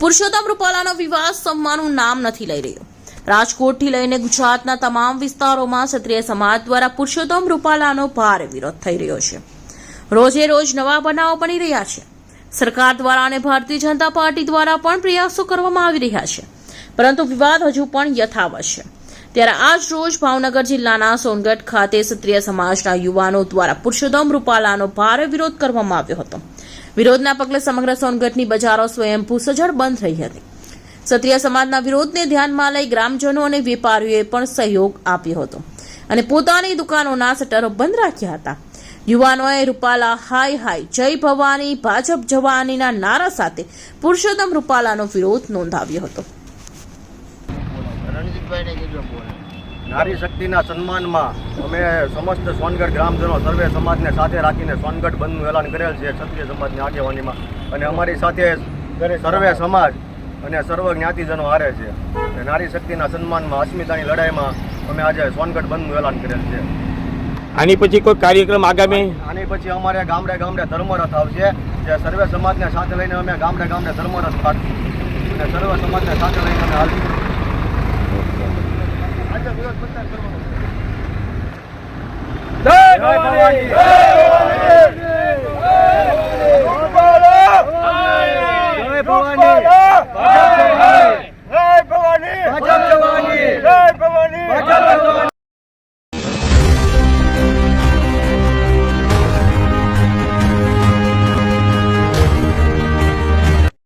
પુરુષોત્તમ રૂપાલાનો વિવાદ સમવાનું નામ નથી લઈ રહ્યો. રાજકોટથી લઈને ગુજરાતના તમામ વિસ્તારોમાં ક્ષત્રિય સમાજ દ્વારા પુરુષોત્તમ રૂપાલાનો ભારે વિરોધ થઈ રહ્યો છે. રોજે રોજ નવા બનાવો બની રહ્યા છે. સરકાર દ્વારા અને ભારતીય જનતા પાર્ટી દ્વારા પણ પ્રયાસો કરવામાં આવી રહ્યા છે. પરંતુ વિવાદ હજુ પણ યથાવત છે. ત્યારે આજ રોજ ભાવનગર જિલ્લાના સોનગઢ ખાતે ક્ષત્રિય સમાજના યુવાનો દ્વારા પુરુષોત્તમ રૂપાલાનો ભારે વિરોધ કરવામાં આવ્યો હતો. વિરોધના પગલે સમગ્ર સોનગઢની બજારો સ્વયંભૂ સજળ બંધ રહી હતી. ક્ષત્રિય સમાજના વિરોધને ધ્યાનમાં લઈ ગ્રામજનો અને વેપારીઓએ પણ સહયોગ આપ્યો હતો અને પોતાની દુકાનોના શટરો બંધ રાખ્યા હતા. યુવાનોએ રૂપાલા હાય હાય, જય ભવાની, ભાજપ જવાનીના નારા સાથે પુરુષોત્તમ રૂપાલાનો વિરોધ નોંધાવ્યો હતો. રણજીતભાઈને નારી શક્તિના સન્માનમાં અમે સમસ્ત સોનગઢ ગ્રામજનો સર્વે સમાજને સાથે રાખીને સોનગઢ બંધનું એલાન કરેલ છે ક્ષત્રિય સમાજની આગેવાનીમાં. અને અમારી સાથે સર્વે સમાજ અને સર્વ જ્ઞાતિજનો હારે છે અને નારી શક્તિના સન્માનમાં અસ્મિતાની લડાઈમાં અમે આજે સોનગઢ બંધનું એલાન કરેલ છે. આની પછી કોઈ કાર્યક્રમ આગામી? આની પછી અમારે ગામડે ગામડે ધર્મરથ આવશે જે સર્વે સમાજને સાથે લઈને અમે ગામડે ગામડે ધર્મરથ કાઢશું. અને સર્વ સમાજને સાથે લઈને અમે હાલશું જય ભવાની!